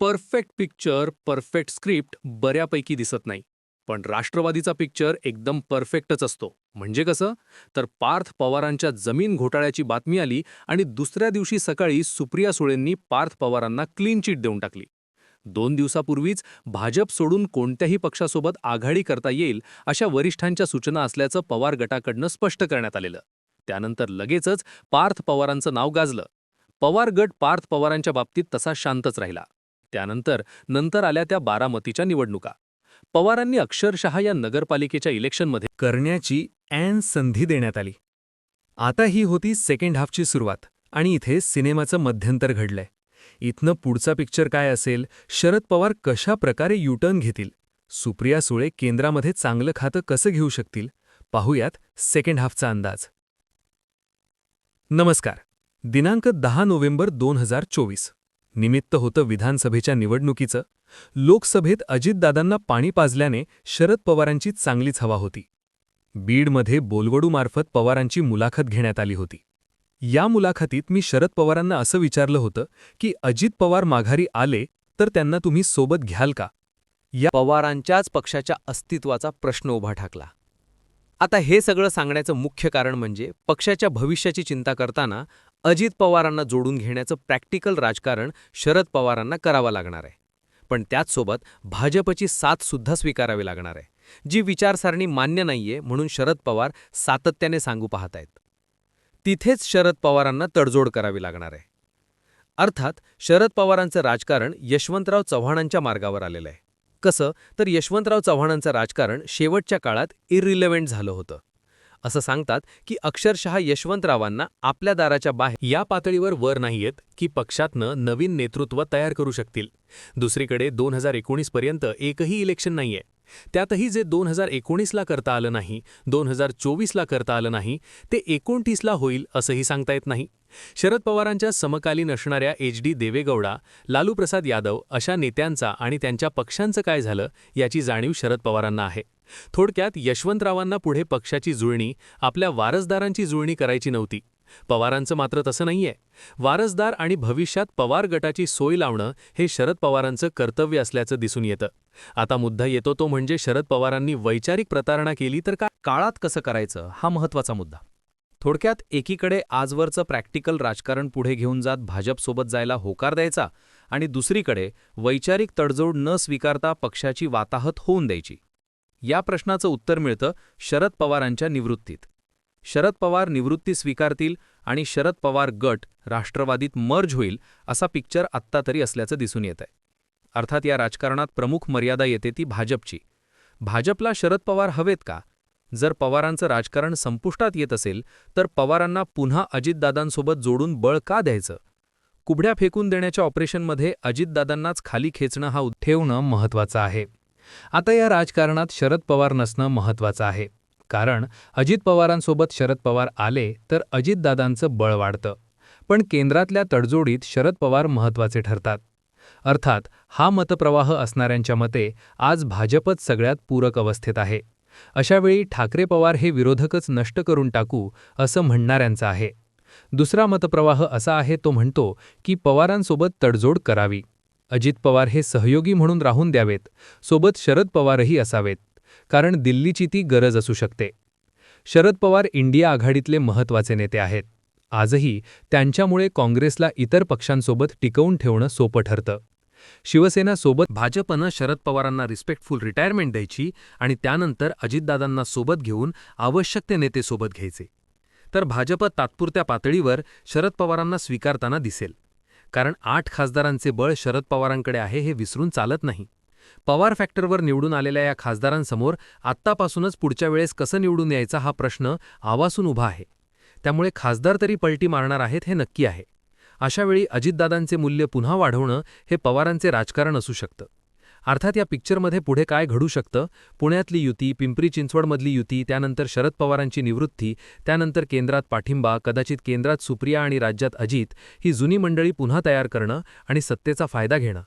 Perfect picture perfect script बऱ्यापैकी दिसत नाही. पण राष्ट्रवादीचा पिक्चर एकदम परफेक्टच असतो. म्हणजे कसं? तर पार्थ पवारांच्या जमीन घोटाळ्याची बातमी आली आणि दुसऱ्या दिवशी सकाळी सुप्रिया सुळेंनी पार्थ पवारांना क्लीन चिट देऊन टाकली. दोन दिवसापूर्वीच भाजप सोडून कोणत्याही पक्षासोबत आघाडी करता येईल अशा वरिष्ठांच्या सूचना असल्याचं पवार गटाकडनं स्पष्ट करण्यात आलेलं. त्यानंतर लगेचच पार्थ पवारांचं नाव गाजलं. पवार गट पार्थ पवारांच्या बाबतीत तसा शांतच राहिला. त्यानंतर नंतर आल्या त्या बारामतीच्या निवडणुका. पवारांनी अक्षरशः या नगरपालिकेच्या इलेक्शनमध्ये करण्याची ऐन संधी देण्यात आली. आता ही होती सेकंड हाफची सुरुवात आणि इथे सिनेमाचं मध्यंतर घडलंय. इथनं पुढचा पिक्चर काय असेल? शरद पवार कशा प्रकारे युटर्न घेतील? सुप्रिया सुळे केंद्रामध्ये चांगलं खातं कसं घेऊ शकतील? पाहूयात सेकंड हाफचा अंदाज. नमस्कार. दिनांक दहा नोव्हेंबर दोन हजार चोवीस. निमित्त होतं विधानसभेच्या निवडणुकीचं लोकसभेत अजितदादांना पाणी पाजल्याने शरद पवारांची चांगलीच हवा होती. बीडमध्ये बोलवडूमार्फत पवारांची मुलाखत घेण्यात आली होती. या मुलाखतीत मी शरद पवारांना असं विचारलं होतं की अजित पवार माघारी आले तर त्यांना तुम्ही सोबत घ्याल का? या पवारांच्याच पक्षाच्या अस्तित्वाचा प्रश्न उभा ठाकला. आता हे सगळं सांगण्याचं मुख्य कारण म्हणजे पक्षाच्या भविष्याची चिंता करताना अजित पवारांना जोडून घेण्याचं प्रॅक्टिकल राजकारण शरद पवारांना करावं लागणार आहे. पण त्याचसोबत भाजपची साथ सुद्धा स्वीकारावी लागणार आहे जी विचारसारणी मान्य नाहीये म्हणून शरद पवार सातत्याने सांगू पाहत आहेत तिथेच शरद पवारांना तडजोड करावी लागणार आहे. अर्थात शरद पवारांचं राजकारण यशवंतराव चव्हाणांच्या मार्गावर आलेलं आहे. कसं? तर यशवंतराव चव्हाणांचं राजकारण शेवटच्या काळात इरिलेव्हेंट झालं होतं. असं सांगतात की अक्षरशः यशवंतरावांना आपल्या दाराच्या बाहेर या पातळीवर वर नाहीयेत की पक्षातनं नवीन नेतृत्व तयार करू शकतील. दुसरीकडे दोन हजार एकोणीस पर्यंत एकही इलेक्शन नाहीये. त्यातही जे दोन हजार एकोणीसला करता आलं नाही दोन हजार चोवीसला करता आलं नाही ते एकोणतीसला होईल असंही सांगता येत नाही. शरद पवारांच्या समकालीन असणाऱ्या एच डी देवेगौडा लालूप्रसाद यादव अशा नेत्यांचा आणि त्यांच्या पक्षांचं काय झालं याची जाणीव शरद पवारांना आहे. थोडक्यात यशवंतरावांना पुढे पक्षाची जुळणी आपल्या वारसदारांची जुळणी करायची नव्हती. पवारांचं मात्र तसं नाहीये. वारसदार आणि भविष्यात पवार गटाची सोय लावणं हे शरद पवारांचं कर्तव्य असल्याचं दिसून येतं. आता मुद्दा येतो तो म्हणजे शरद पवारांनी वैचारिक प्रतारणा केली तर का काळात कसं करायचं? हा महत्त्वाचा मुद्दा. थोडक्यात एकीकडे आजवरचं प्रॅक्टिकल राजकारण पुढे घेऊन जात भाजपसोबत जायला होकार द्यायचा आणि दुसरीकडे वैचारिक तडजोड न स्वीकारता पक्षाची वाताहत होऊन द्यायची. या प्रश्नाचं उत्तर मिळतं शरद पवारांच्या निवृत्तीत. शरद पवार निवृत्ती स्वीकारतील आणि शरद पवार गट राष्ट्रवादीत मर्ज होईल असा पिक्चर आत्ता तरी असल्याचं दिसून येत आहे अर्थात या राजकारणात प्रमुख मर्यादा येते ती भाजपची. भाजपला शरद पवार हवेत का? जर पवारांचं राजकारण संपुष्टात येत असेल तर पवारांना पुन्हा अजितदादांसोबत जोडून बळ का द्यायचं? कुबड्या फेकून देण्याच्या ऑपरेशनमध्ये अजितदादांनाच खाली खेचणं हा ठेवणं महत्त्वाचं आहे. आता या राजकारणात शरद पवार नसणं महत्त्वाचं आहे. कारण अजित पवारांसोबत शरद पवार आले तर अजितदादांचं बळ वाढतं. पण केंद्रातल्या तडजोडीत शरद पवार महत्त्वाचे ठरतात. अर्थात हा मतप्रवाह असणाऱ्यांच्या मते आज भाजपच सगळ्यात पूरक अवस्थेत आहे. अशावेळी ठाकरे पवार हे विरोधकच नष्ट करून टाकू असं म्हणणाऱ्यांचं आहे. दुसरा मतप्रवाह असा आहे तो म्हणतो की पवारांसोबत तडजोड करावी. अजित पवार हे सहयोगी म्हणून राहून द्यावेत. सोबत शरद पवारही असावेत. कारण दिल्लीची ती गरज असू शकते. शरद पवार इंडिया आघाडीतले महत्त्वाचे नेते आहेत. आजही त्यांच्यामुळे काँग्रेसला इतर पक्षांसोबत टिकवून ठेवणं सोपं ठरतं. शिवसेना सोबत भाजपनं शरद पवारांना रिस्पेक्टफुल रिटायरमेंट द्यायची आणि त्यानंतर अजितदादांना सोबत घेऊन आवश्यक ते नेते सोबत घ्यायचे. तर भाजप तात्पुरत्या पातळीवर शरद पवारांना स्वीकारताना दिसेल. कारण आठ खासदारांचे बळ शरद पवारांकडे आहे हे विसरून चालत नाही. पवार फॅक्टरवर निवडून आलेल्या या खासदारांसमोर आत्तापासूनच पुढच्या वेळेस कसं निवडून यायचा हा प्रश्न आवासून उभा आहे. त्यामुळे खासदार तरी पलटी मारणार आहेत हे नक्की आहे. अशावेळी अजितदादांचे मूल्य पुन्हा वाढवणं हे पवारांचे राजकारण असू शकतं. अर्थात या पिक्चरमध्ये पुढे काय घडू शकतं? पुण्यातली युती पिंपरी चिंचवडमधली युती त्यानंतर शरद पवारांची निवृत्ती त्यानंतर केंद्रात पाठिंबा कदाचित केंद्रात सुप्रिया आणि राज्यात अजित ही जुनी मंडळी पुन्हा तयार करणं आणि सत्तेचा फायदा घेणं.